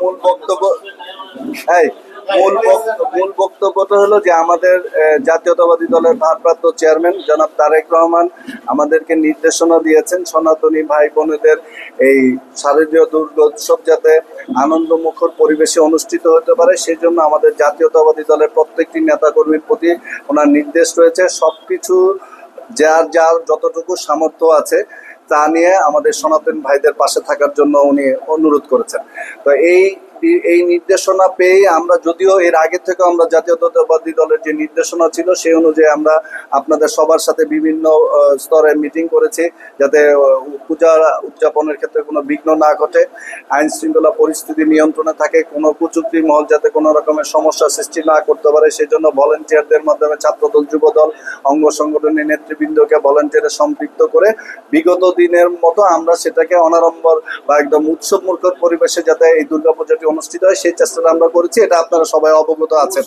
মূল বক্তব্য এই, মূল মূল বক্তব্যটা হলো যে আমাদের জাতীয়তাবাদী দলের ভারপ্রাপ্ত চেয়ারম্যান জনাব তারেক রহমান আমাদেরকে নির্দেশনা দিয়েছেন সনাতনী ভাই বোনেদের এই শারদীয় দুর্গোৎসব যাতে আনন্দ মুখর পরিবেশে অনুষ্ঠিত হতে পারে সেই জন্য আমাদের জাতীয়তাবাদী দলের প্রত্যেকটি নেতাকর্মীর প্রতি ওনার নির্দেশ রয়েছে। সবকিছু যার যার যতটুকু সামর্থ্য আছে তা নিয়ে আমাদের সনাতন ভাইদের পাশে থাকার জন্য উনি অনুরোধ করেছেন। তো এই এই নির্দেশনা পেয়ে আমরা যদিও এর আগে থেকে আমরা জাতীয়তাবাদী দলের যে নির্দেশনা ছিল, সেই অনুযায়ী আমরা আপনাদের সবার সাথে বিভিন্ন স্তরে মিটিং করেছি যাতে পূজা উদযাপনের ক্ষেত্রে কোনো বিঘ্ন না ঘটে। আইন শৃঙ্খলা পরিস্থিতি নিয়ন্ত্রণে থাকে, কোনো কুচুক্তি মহল যাতে কোনো রকমের সমস্যা সৃষ্টি না করতে পারে সেই জন্য ভলেন্টিয়ারদের মাধ্যমে ছাত্রদল, যুবদল, অঙ্গ সংগঠনের নেতৃবৃন্দকে ভলেন্টিয়ারে সম্পৃক্ত করে বিগত দিনের মতো আমরা সেটাকে অনারম্বর বা একদম উৎসব মুখর পরিবেশে যাতে এই দুর্গাপূজাটি অনুষ্ঠিত হয় সেই চেষ্টাটা আমরা করেছি এটা আপনারা সবাই অবগত আছেন।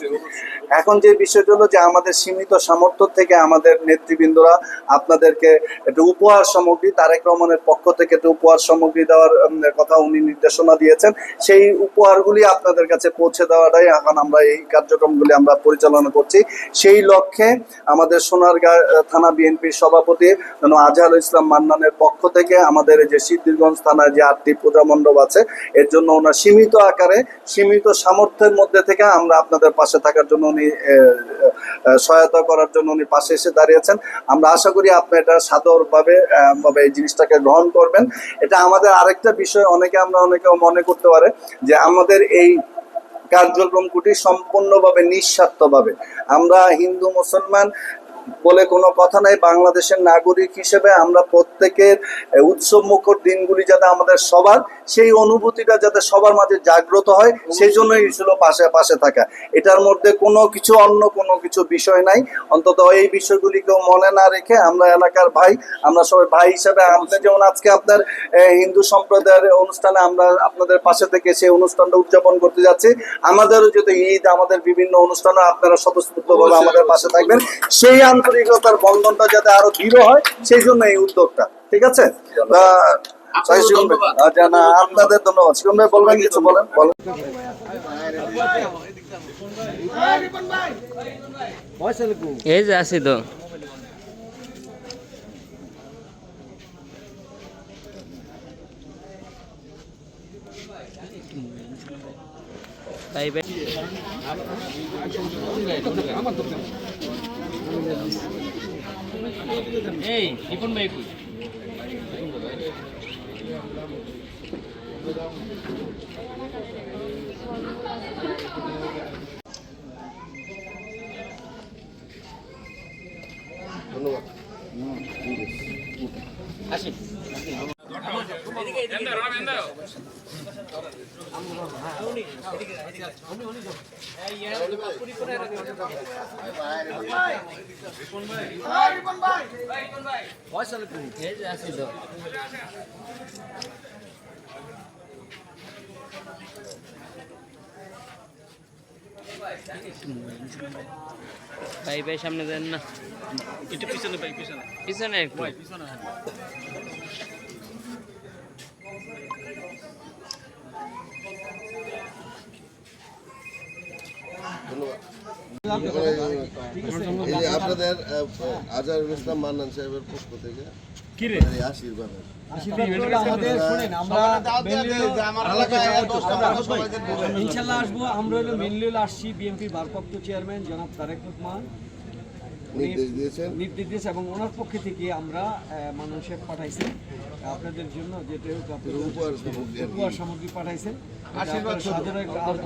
এখন যে বিষয়টা হলো যে আমাদের সীমিত সামর্থ্য থেকে আমাদের নেতৃবৃন্দরা আপনাদেরকে একটা উপহার সামগ্রী তারেক রহমানের পক্ষ থেকে একটা উপহার সামগ্রী দেওয়ার কথা উনি নির্দেশনা দিয়েছেন সেই উপহারগুলি আপনাদের কাছে পৌঁছে দেওয়াটাই এখন আমরা এই কার্যক্রমগুলি আমরা পরিচালনা করছি। সেই লক্ষ্যে আমাদের সোনারগাঁ থানা বিএনপির সভাপতি আজহারুল ইসলাম মান্নানের পক্ষ থেকে আমাদের এই যে সিদ্ধিরগঞ্জ থানায় যে আটটি পূজা মণ্ডপ আছে এর জন্য ওনার সীমিত আকারে সীমিত সামর্থ্যের মধ্যে থেকে আমরা আপনাদের পাশে থাকার জন্য উনি সহায়তা করার জন্য উনি পাশে এসে দাঁড়িয়েছেন। আমরা আশা করি আপনি এটা সাদরভাবে ভাবে এই জিনিসটাকে গ্রহণ করবেন। এটা আমাদের আরেকটা বিষয়, অনেকে আমরা অনেকে মনে করতে পারে যে আমাদের এই কার্যক্রমগুলি সম্পূর্ণভাবে নিঃস্বার্থভাবে। আমরা হিন্দু, মুসলমান বলে কোনো কথা নাই। বাংলাদেশের নাগরিক হিসেবে আমরা প্রত্যেকের উৎসব মুখর দিনগুলি যাতে আমাদের সবার সেই অনুভূতিটা যাতে সবার মাঝে জাগ্রত হয় সেই জন্যই ছিল পাশে পাশে থাকা। এটার মধ্যে কোনো কিছু অন্য কোনো কিছু বিষয় নাই। অন্তত এই বিষয়গুলিকেও মনে না রেখে আমরা এলাকার ভাই আমরা সবাই ভাই হিসেবে আপনি যেমন আজকে আপনার হিন্দু সম্প্রদায়ের অনুষ্ঠানে আমরা আপনাদের পাশে থেকে সেই অনুষ্ঠানটা উদযাপন করতে যাচ্ছি। আমাদেরও যদি ঈদ আমাদের বিভিন্ন অনুষ্ঠানে আপনারা স্বতঃস্ফূর্তভাবে আমাদের পাশে থাকবেন। সেই আন্তরিকতার বন্ধনটা যাতে আরও দৃঢ় হয় সেই জন্য এই উদ্যোগটা। ঠিক আছে? আপনাদের ধন্যবাদ। শিবম ভাই বলবেন কিছু? বলেন বলেন। এই যে আছি তো। তাই এই রিপন ভাই কই এই যে আছি তো ভাই ভাই সামনে দেন না। একটু পিছনে ভাই পিছনে। পিছনে পিছনে আপনাদের আজহারুল ইসলাম মান্নান সাহেবের পক্ষ থেকে কি রে? আশীর্বাদ আমাদের শুনেন আমরা ইনশাল্লাহ আসব। আমরা হলো মেনলি আসছি বিএনপির ভারপ্রাপ্ত চেয়ারম্যান জনাব তারেক রহমান। নির্দেশ দিয়েছেন। নির্দেশ দিয়েছে এবং ওনার পক্ষে থেকে আমরা মানুষের পাঠাইছি। আপনাদের জন্য যেটা হোক আপনাদের উপহার সামগ্রী পাঠাইছেন। আশীর্বাদ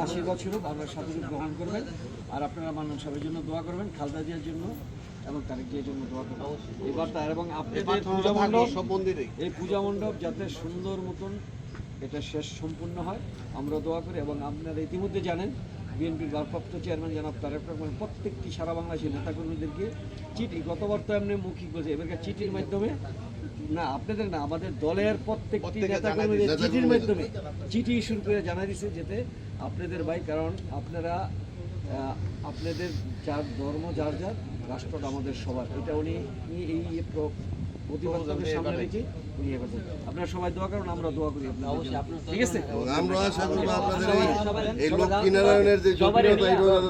আশীর্বাদ স্বরূপ। আপনারা সাথে গ্রহণ করবেন। আর আপনারা মানুষ সবার জন্য দোয়া করবেন খালদা জিয়ার জন্য এবং তারেক জিয়ার জন্য দোয়া করবেন। এবার তার এবং আপনাদের পূজা মণ্ডপ সব মন্দিরে এই পূজা মণ্ডপ যাতে সুন্দর মতন এটা শেষ সম্পূর্ণ হয় আমরা দোয়া করি। এবং আপনারা ইতিমধ্যে জানেন বিএনপির ভারপ্রাপ্ত চেয়ারম্যান জনাব তারেক রহমান প্রত্যেকটি সারা বাংলাদেশের নেতাকর্মীদেরকে চিঠি গতবার তো এমনি মৌখিক বলছে এবারকার চিঠির মাধ্যমে না আপনাদের না আমাদের দলের প্রত্যেকটি নেতাকর্মীদের চিঠির মাধ্যমে চিঠি শুরু করে জানা দিছে যেতে আপনাদের ভাই কারণ আপনারা আপনাদের যার ধর্ম যার যার রাষ্ট্রটা আমাদের সবার। এটা উনি এই প্র- প্রতিবাদকে সামনে রেখে ইয়ে করতে আপনারা সবাই দোয়া করুন আমরা দোয়া করি ঠিক আছে? আমরা আশা করব আপনাদের এই লক্ষ্মী নারায়ণের যে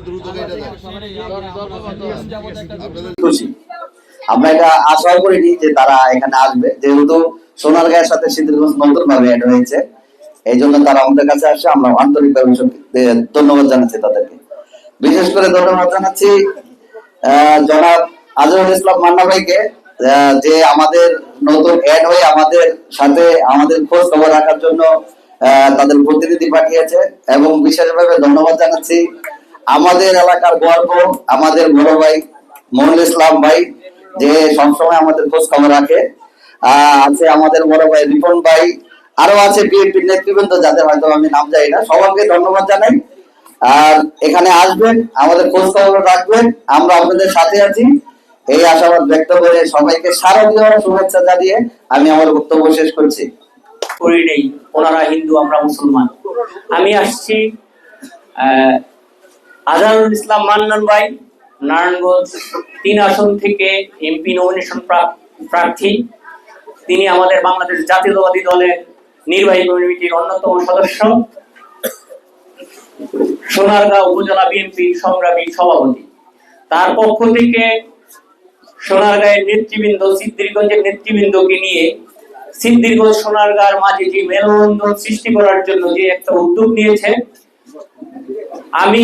দ্রুত আমরা এটা করিনি যে তারা এখানে আসবে। যেহেতু সোনারগাঁয়ের সাথে সিদ্ধিরগঞ্জ নতুন ভাবে অ্যাড হয়েছে। এই জন্য তারা আমাদের কাছে আসে আমরা আন্তরিকভাবে ধন্যবাদ জানাচ্ছি তাদেরকে। বিশেষ করে ধন্যবাদ জানাচ্ছি আহ, জনাব আজহারুল ইসলাম মান্না ভাইকে আহ, যে আমাদের নতুন অ্যাড হয়ে আমাদের সাথে আমাদের খোঁজ খবর রাখার জন্য তাদের প্রতিনিধি পাঠিয়েছে এবং বিশেষভাবে ধন্যবাদ জানাচ্ছি আমাদের এলাকার গর্ব, আমাদের বড় ভাই ইসলাম ভাই, যে সবসময় আমাদের খোঁজ খবর রাখে। আছে আমাদের বড় ভাই রিপন ভাই, আরও আছে বিএনপির নেতৃবৃন্দ যাদের হয়তো আমি নাম জানি না, সবাইকে ধন্যবাদ জানাই। আর এখানে আসবেন, আমাদের খোঁজ খবর রাখবেন, আমরা আপনাদের সাথে আছি। এই আশাবাদ ব্যক্ত করে সবাইকে শারদীয় শুভেচ্ছা জানিয়ে আমি আমার বক্তব্য শেষ করছি। করি নেই, ওনারা হিন্দু, আমরা মুসলমান। আমি আসছি আজহারুল ইসলাম মান্নান ভাই, নারায়ণগঞ্জ তিন আসন থেকে এমপি নমিনেশন প্রার্থী। তিনি আমাদের বাংলাদেশ জাতীয়তাবাদী দলের নির্বাহী কমিটির অন্যতম সদস্য। সোনারগাঁও উপজেলা বিএনপি সংগ্রামী সভাপতি। তার পক্ষ থেকে সোনারগাঁয়ের নেতৃবৃন্দ সিদ্ধিরগঞ্জের নেতৃবৃন্দকে নিয়ে সিদ্ধিরগঞ্জ সোনারগাঁর মাঝে যে মেলবন্ধন সৃষ্টি করার জন্য যে একটা উদ্যোগ নিয়েছে, আমি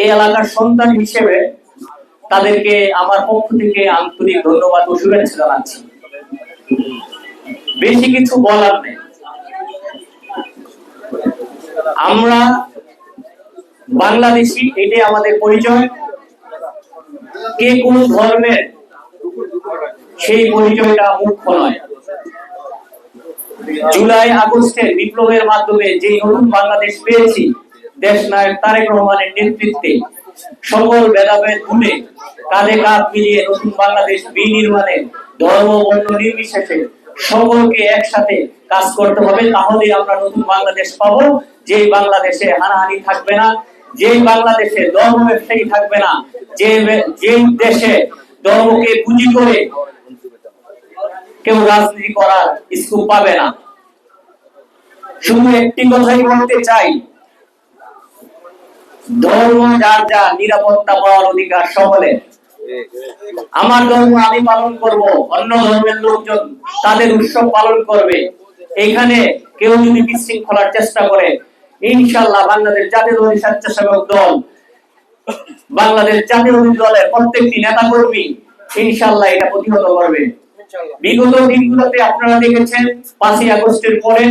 এই এলাকার সন্তান হিসেবে তাদেরকে আমার পক্ষ থেকে আন্তরিক ধন্যবাদ ও শুভেচ্ছা জানাচ্ছি। বেশি কিছু বলার নেই। আমরা বাংলাদেশি, এটাই আমাদের পরিচয়। কে কোন ধর্মের সেই পরিচয়টা মুখ্য নয়। জুলাই আগস্টের বিপ্লবের মাধ্যমে যে নতুন বাংলাদেশ পেয়েছি দেশ নায়ক তারেক রহমানের নেতৃত্বে, সকল ভেদাভেদ ভুলে কাঁধে কাঁধ মিলিয়ে নতুন বাংলাদেশ বিনির্মাণে ধর্ম বর্ণ নির্বিশেষে সকলকে একসাথে কাজ করতে হবে তাহলে আমরা নতুন বাংলাদেশ পাব। যে বাংলাদেশে হানাহানি থাকবে না যে বাংলাদেশে ধর্ম ব্যবসায়ী থাকবে না, যে যে দেশে ধর্মকে পুঁজি করে কেউ রাজনীতি করার স্কোপ পাবে না। শুধু একটি কথাই বলতে চাই। ধর্ম যার যা, নিরাপত্তা পাওয়ার অধিকার আমার ধর্ম আমি পালন করব, অন্য ধর্মের লোকজন তাদের উৎসব পালন করবে। এখানে কেউ যদি বিশৃঙ্খলার চেষ্টা করে ইনশাল্লাহ বাংলাদেশ জাতীয় স্বেচ্ছাসেবক দল, বাংলাদেশ জাতীয় দলের প্রত্যেকটি নেতা কর্মী ইনশাল্লাহ এটা প্রতিহত করবে। বিগত দিনগুলোতে আপনারা দেখেছেন, পাঁচই আগস্টের পরে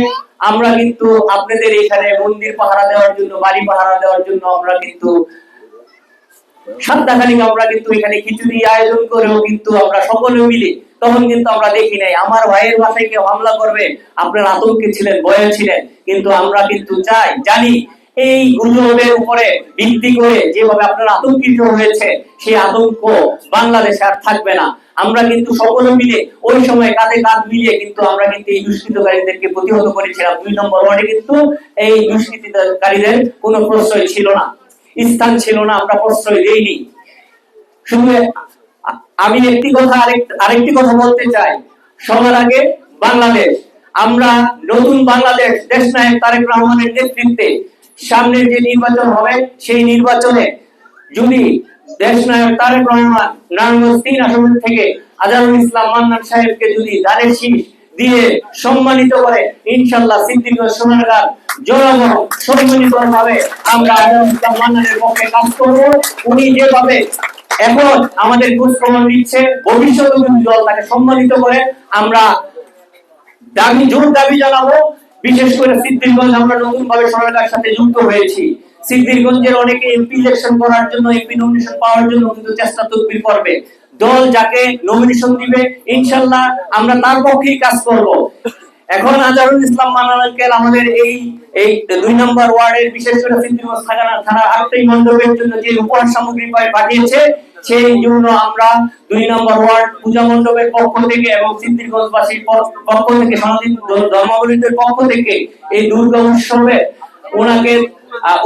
আমরা কিন্তু আপনাদের এখানে মন্দির পাহারা দেওয়ার জন্য, বাড়ি পাহারা দেওয়ার জন্য আমরা কিন্তু আমরা কিন্তু এখানে খিচুড়ি আয়োজন করেও কিন্তু আমরা সকলে মিলে তখন কিন্তু আমরা দেখি নাই। আমার ভাইয়ের বাসায় কেউ হামলা করবে, আপনার আতঙ্কে ছিলেন, ভয়ে ছিলেন, কিন্তু আমরা কিন্তু চাই, জানি এই গুজবের উপরে ভিত্তি করে যেভাবে আপনারা আতঙ্কিত হয়েছে, সেই আতঙ্ক বাংলাদেশে আর থাকবে না। আমরা কিন্তু সকলে মিলে ওই সময় কাঁধে কাঁধ মিলিয়ে কিন্তু আমরা কিন্তু এই দুষ্কৃতকারীদেরকে প্রতিহত করেছিলাম। দুই নম্বর ওয়ার্ডে কিন্তু এই দুষ্কৃতকারীদের কোনো প্রশ্রয় ছিল না, স্থান ছিল না, আমরা প্রশ্রয় দেইনি। শুধু আমি একটি কথা আরেক, আরেকটি কথা বলতে চাই। সবার আগে বাংলাদেশ। আমরা নতুন বাংলাদেশ, দেশ নায়ক তারেক রহমানের নেতৃত্বে সামনের যে নির্বাচন হবে, সেই নির্বাচনে যদি দেশ নায়ক তারেক রহমান নারায়ণগঞ্জ তিন আসন থেকে আজারুল ইসলাম, মান্নান সাহেবকে যদি দানের শীষ দিয়ে সম্মানিত করে ইনশাল্লাহ সিদ্দিকগঞ্জ সোনারগাঁ জনগণ ভাবে আমরা আজারুল ইসলাম, মান্নানের পক্ষে কাজ করব। উনি যেভাবে এখন আমাদের ভবিষ্যতে তাকে সম্মানিত করে, আমরা দাবি জোর দাবি জানাব। বিশেষ করে সিদ্ধিরগঞ্জ আমরা নতুন ভাবে সরকারের সাথে যুক্ত হয়েছি। সিদ্ধিরগঞ্জের অনেকে এমপি ইলেকশন করার জন্য এমপি নমিনেশন পাওয়ার জন্য কিন্তু চেষ্টা তদবির করবে। দল যাকে নমিনেশন দিবে, ইনশাল্লাহ আমরা তার পক্ষেই কাজ করব। এখন আজহারুল ইসলাম মানানকেল আমাদের এই এই দুই নম্বর ওয়ার্ডের বিশেষ করে সিদ্ধিরগঞ্জ থানা থানা আটটাই মণ্ডপের জন্য যে উপহার সামগ্রী পাই- পাঠিয়েছে, সেই জন্য আমরা দুই নম্বর ওয়ার্ড পূজা মণ্ডপের পক্ষ থেকে এবং সিদ্ধিরগঞ্জবাসীর প- পক্ষ থেকে সনাতন ধর্মাবলীদের পক্ষ থেকে এই দুর্গা উৎসবে ওনাকে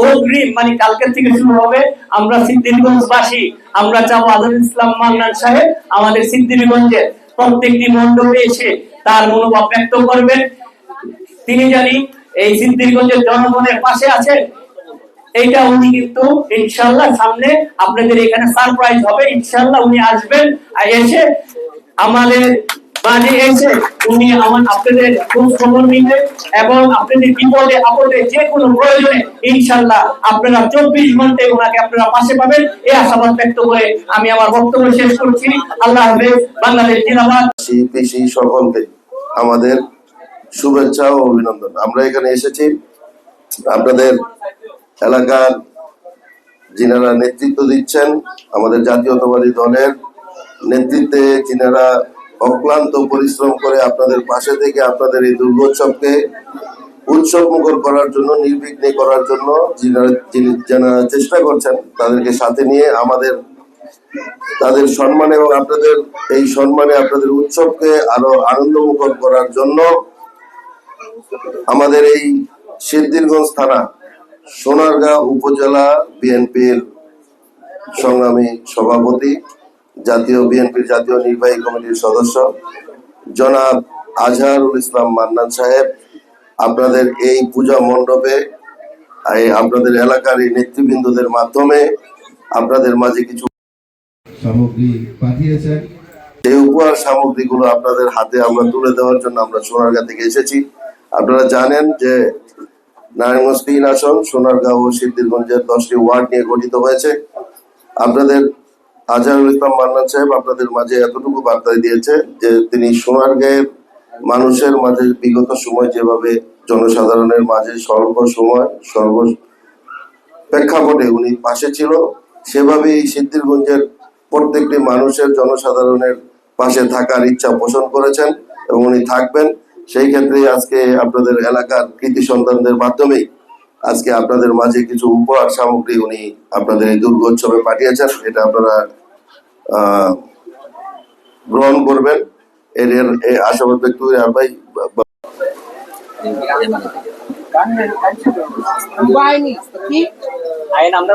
অগ্রিম মানে কালকের থেকে শুরু হবে, আমরা সিদ্ধিরগঞ্জবাসী আমরা চাবো আজহারুল ইসলাম মান্নান সাহেব, আমাদের সিদ্ধিরগঞ্জের প্রত্যেকটি মণ্ডপে এসে তার মনোভাব ব্যক্ত করবেন। তিনি জানি এই সিদ্ধিরগঞ্জের জনগণের পাশে আছেন। এইটা উনি কিন্তু ইনশাল্লাহ সামনে আপনাদের এখানে সারপ্রাইজ হবে। ইনশাল্লাহ উনি আসবেন এসে আমাদের মানে এসে উনি আমার আপনাদের খোঁজ খবর নিবেন এবং আপনাদের বিপদে, আপদে যে কোনো প্রয়োজনে ইনশাল্লাহ আপনারা চব্বিশ ঘন্টায় ওনাকে আপনারা পাশে পাবেন। এই আশাবাদ ব্যক্ত করে আমি আমার বক্তব্য শেষ করছি। আল্লাহ হাফেজ, বাংলাদেশ জিন্দাবাদ। সকলকে আমাদের শুভেচ্ছা ও অভিনন্দন। আমরা এখানে এসেছি আপনাদের এলাকার যিনারা নেতৃত্ব দিচ্ছেন, আমাদের জাতীয়তাবাদী দলের নেতৃত্বে যিনারা অক্লান্ত পরিশ্রম করে আপনাদের পাশে থেকে আপনাদের এই দুর্গোৎসবকে উৎসব মুখর করার জন্য, নির্বিঘ্নে করার জন্য যারা চেষ্টা করছেন তাদেরকে সাথে নিয়ে আমাদের, তাদের সম্মান এবং আপনাদের, এই সম্মানে আপনাদের উৎসবকে আরও আনন্দমুখর করার জন্য আমাদের এই সিদ্ধিরগঞ্জ থানা, সোনারগাঁও উপজেলা বিএনপির সংগ্রামী সভাপতি জাতীয় বিএনপির জাতীয় নির্বাহী কমিটির সদস্য জনাব আজহারুল ইসলাম মান্নান সাহেব। আপনাদের এই পূজা মণ্ডপে আপনাদের এলাকার এই নেতৃবৃন্দদের মাধ্যমে আপনাদের মাঝে কিছু সামগ্রী পাঠিয়েছেন। এই উপহার সামগ্রীগুলো আপনাদের হাতে আমরা তুলে দেওয়ার জন্য আমরা সোনারগাঁ থেকে এসেছি। আপনারা জানেন যে নারায়ণগঞ্জ তিন আসন সোনারগাঁও ও সিদ্ধিরগঞ্জের দশটি ওয়ার্ড নিয়ে গঠিত হয়েছে। আপনাদের আজহারুল ইসলাম মান্নান সাহেব আপনাদের মাঝে এতটুকু বার্তা দিয়েছে যে তিনি সোনারগাঁয়ের মানুষের মাঝে বিগত সময় যেভাবে জনসাধারণের মাঝে স্বল্প সময় সর্ব প্রেক্ষাপটে উনি পাশে ছিল সেভাবে এই সিদ্ধিরগঞ্জের প্রত্যেকটি মানুষের জনসাধারণের পাশে থাকার ইচ্ছা পোষণ করেছেন এবং উনি থাকবেন। সেই ক্ষেত্রে আজকে আপনাদের এলাকার কৃতি সন্তানদের মাধ্যমেই আজকে আপনাদের মাঝে কিছু উপহার সামগ্রী উনি আপনাদের এই দুর্গোৎসবে পাঠিয়েছেন এটা আপনারা আহ, গ্রহণ করবেন। এর এর আশাবাদ ব্যক্ত করে আর ভাই আইন আমরা